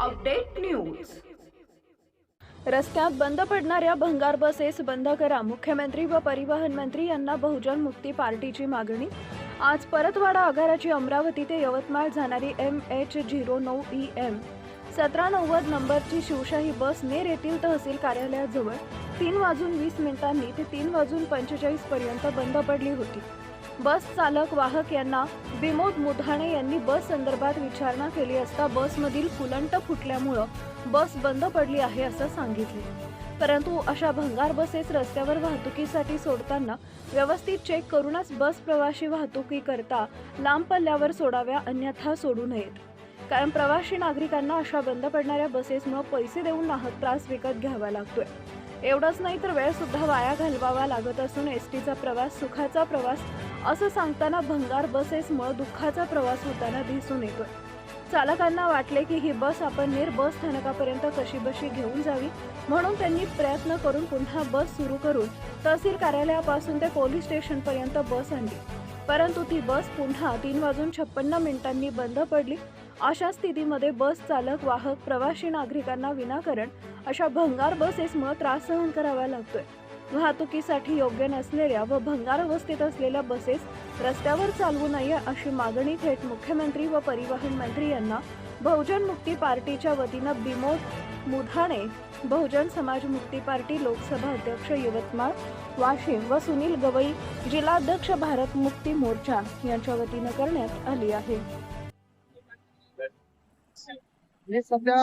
Update news. रस्त्यात बंद पडणाऱ्या भंगार बसेस बंद करा. मुख्यमंत्री व परिवहन मंत्री यांना बहुजन मुक्ती पार्टीची मागणी. आज परतवाडा आगाराची अमरावती ते यवतमाळ जाणारी एम एच झिरो नऊ ई एम सतरा नव्वद नंबरची शिवशाही बस नेर येथील तहसील कार्यालयाजवळ तीन वाजून वीस मिनिटांनी ते तीन वाजून पंचेचाळीस पर्यंत बंद पडली होती. बस चालक वाहक यांना विमोद मुधाणे यांनी बस संदर्भात विचारणा केली असता बसमधील फुलंट फुटल्यामुळं बस बंद पडली आहे असं सांगितले. परंतु अशा भंगार बसेस रस्त्यावर वाहतुकीसाठी सोडताना व्यवस्थित चेक करूनच बस प्रवाशी वाहतुकी करता लांब पल्ल्यावर सोडाव्या अन्यथा सोडू नयेत. कारण प्रवासी नागरिकांना अशा बंद पडणाऱ्या बसेसमुळे पैसे देऊन नाहक त्रास विकत घ्यावा लागतोय. एवढंच नाही तर वेळ सुद्धा वाया घालवावा लागत असून एस टीचा प्रवास सुखाचा प्रवास असं सांगताना भंगार बसेसमुळे दुःखाचा प्रवास होताना दिसून येतोय. चालकांना वाटले की ही बस आपण नेर बस स्थानकापर्यंत कशी बशी घेऊन जावी म्हणून त्यांनी प्रयत्न करून पुन्हा बस सुरू करून तहसील कार्यालयापासून ते पोलीस स्टेशनपर्यंत बस आणली. परंतु ती बस पुन्हा तीन वाजून छप्पन्न मिनिटांनी बंद पडली. अशा स्थितीमध्ये बस चालक वाहक प्रवासी नागरिकांना विनाकारण अशा भंगार बसेसमुळे त्रास सहन करावा लागतोय. वाहतुकीसाठी योग्य नसलेल्या व भंगार अवस्थेत असलेल्या बसेस रस्त्यावर चालवू नये अशी मागणी थेट मुख्यमंत्री व परिवहन मंत्री यांना बहुजन मुक्ती पार्टीच्या वतीनं बिमोद मुधाणे बहुजन समाज मुक्ती पार्टी लोकसभा अध्यक्ष यवतमाळ वाशिम व सुनील गवई जिल्हाध्यक्ष भारत मुक्ती मोर्चा यांच्या वतीनं करण्यात आली आहे. मी सध्या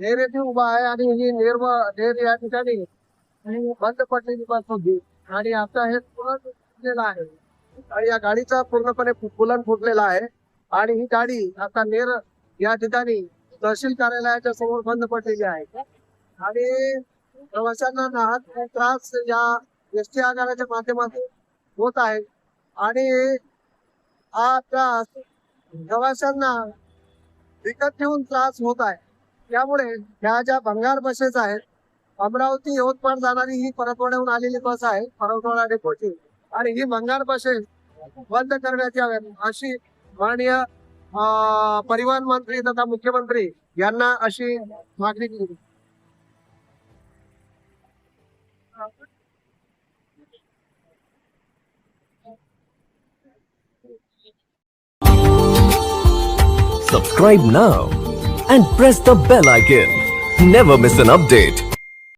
नेर येथे उभा आहे आणि ही नेर नेर या ठिकाणी आणि बंद पडलेली बस होती आणि आता हे पूर्ण आहे. आणि या गाडीचा पूर्णपणे फु- पुलन फुटलेला आहे. आणि ही गाडी आता नेर या ठिकाणी तहसील कार्यालयाच्या समोर बंद पडलेली आहे. आणि प्रवाशांना नाहक त्रास या एस टी आगाराच्या माध्यमातून होत आहे. आणि हा त्रास प्रवाशांना विकत घेऊन त्रास होत आहे. त्यामुळे ह्या ज्या भंगार बसेस आहेत अमरावती यवतमाळ जाणारी ही परतवाड्याहून आलेली बस आहे परतवाडा डेपोची आणि ही मंगाल बसेस बंद करण्यात याव्यात अशी माननीय परिवहन मंत्री तथा मुख्यमंत्री यांना अशी मागणी केली Subscribe now and press the bell icon. Never miss an update.